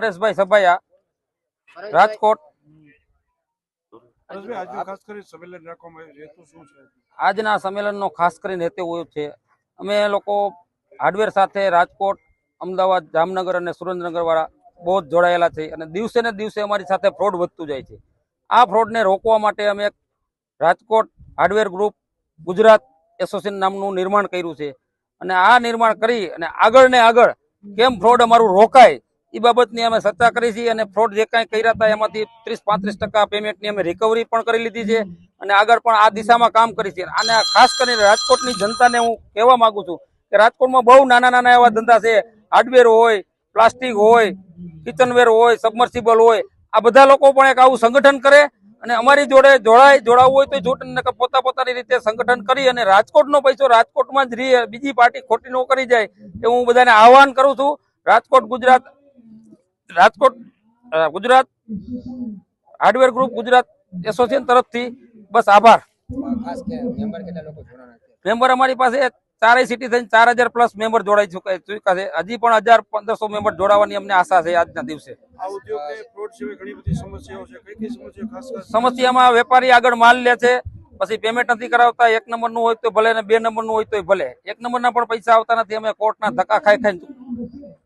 પરેશભાઈ સભાયા રાજકોટ. આજનું ખાસ કરી સંમેલન રાખવામાં આવ્યું છે હેતુ શું છે? આજના સંમેલનનો ખાસ કરીને હેતુ એવું છે અમે લોકો હાર્ડવેર સાથે રાજકોટ અમદાવાદ જામનગર અને સુરેન્દ્રનગર વાળા બહુ જ જોડાયેલા છે અને દિવસે ને દિવસે અમારી સાથે ફ્રોડ વધતું જાય છે. આ ફ્રોડને રોકવા માટે અમે Rajkot hardware group Gujarat association નામનું નિર્માણ કર્યું છે. અને આ નિર્માણ કરી અને આગળ ને આગળ કેમ ફ્રોડ અમારું રોકાય એ બાબતની અમે ચર્ચા કરી છે અને ફ્રોડ જે કાંઈ કર્યા હતા એમાંથી ત્રીસ પાંત્રીસ ટકા પેમેન્ટની અમે રિકવરી પણ કરી લીધી છે અને આગળ પણ આ દિશામાં કામ કરી છે. અને ખાસ કરીને રાજકોટની જનતાને હું કહેવા માગું છું કે રાજકોટમાં બહુ નાના નાના એવા ધંધા છે. હાર્ડવેર હોય, પ્લાસ્ટિક હોય કિચનવેર હોય સબમર્સિબલ હોય, આ બધા લોકો પણ એક આવું સંગઠન કરે અને અમારી જોડે જોડાય જોડાવવું હોય તો નકર પોતા પોતાની રીતે સંગઠન કરી અને રાજકોટનો પૈસો રાજકોટમાં જ રહી, બીજી પાર્ટી ખોટી ન કરી જાય એ હું બધાને આહવાન કરું છું. Rajkot Gujarat Rajkot Gujarat hardware group Gujarat association તરફથી બસ આભાર. મેમ્બર કેટલા લોકો જોડાણા છે? મેમ્બર અમારી પાસે ચારેય સિટી થઈને ચાર હજાર પ્લસ મેમ્બર જોડાઈ ચૂક્યા છે. હજી પણ હજાર પંદરસો મેમ્બર જોડાવાની અમને આશા છે આજના દિવસે. આ ઉદ્યોગને ફ્રોડ સિવાય ઘણી બધી સમસ્યાઓ છે. કઈ કઈ સમસ્યાઓ ખાસ ખાસ? સમસ્યામાં વેપારી આગળ માલ લે છે પછી પેમેન્ટ નથી કરાવતા એક નંબરનું હોય તો ભલે ને બે નંબરનું હોય તો ભલે. એક નંબરના પણ પૈસા આવતા નથી અમે કોર્ટના ધક્કા ખાઈ ખાઈ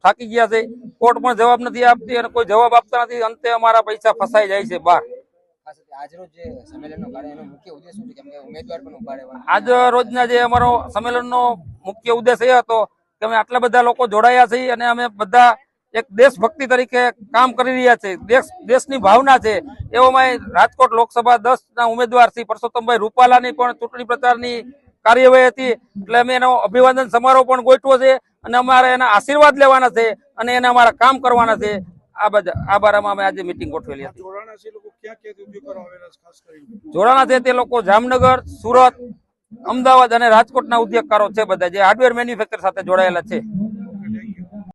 થાકી ગયા છે. કોર્ટ પણ જવાબ નથી આપતી અને કોઈ જવાબ આપતા નથી અંતે અમારા પૈસા ફસાઈ જાય છે બહાર. આજ રોજના જે અમારો સંમેલનનો મુખ્ય ઉદ્દેશ એ હતો કે અમે આટલા બધા લોકો જોડાયા છીએ અને અમે બધા એક દેશભક્તિ તરીકે કામ કરી રહ્યા છે દેશ દેશની ભાવના છે. એવામાં રાજકોટ લોકસભા દસ ના ઉમેદવાર શ્રી પરસોત્તમભાઈ રૂપાલાની પણ ચૂંટણી પ્રચારની કાર્યવાહી હતી. એટલે અમે એનો અભિવાદન સમારોહ પણ ગોઠવો છે. અને અમારે એના આશીર્વાદ લેવાના છે અને એને અમારા કામ કરવાના છે. આ બધા આ બારામાં અમે આજે મિટિંગ ગોઠવેલી હતી. છે જોડાણા છે તે લોકો જામનગર સુરત અમદાવાદ અને રાજકોટના ઉદ્યોગકારો છે બધા જે હાર્ડવેર મેન્યુફેક્ચર સાથે જોડાયેલા છે.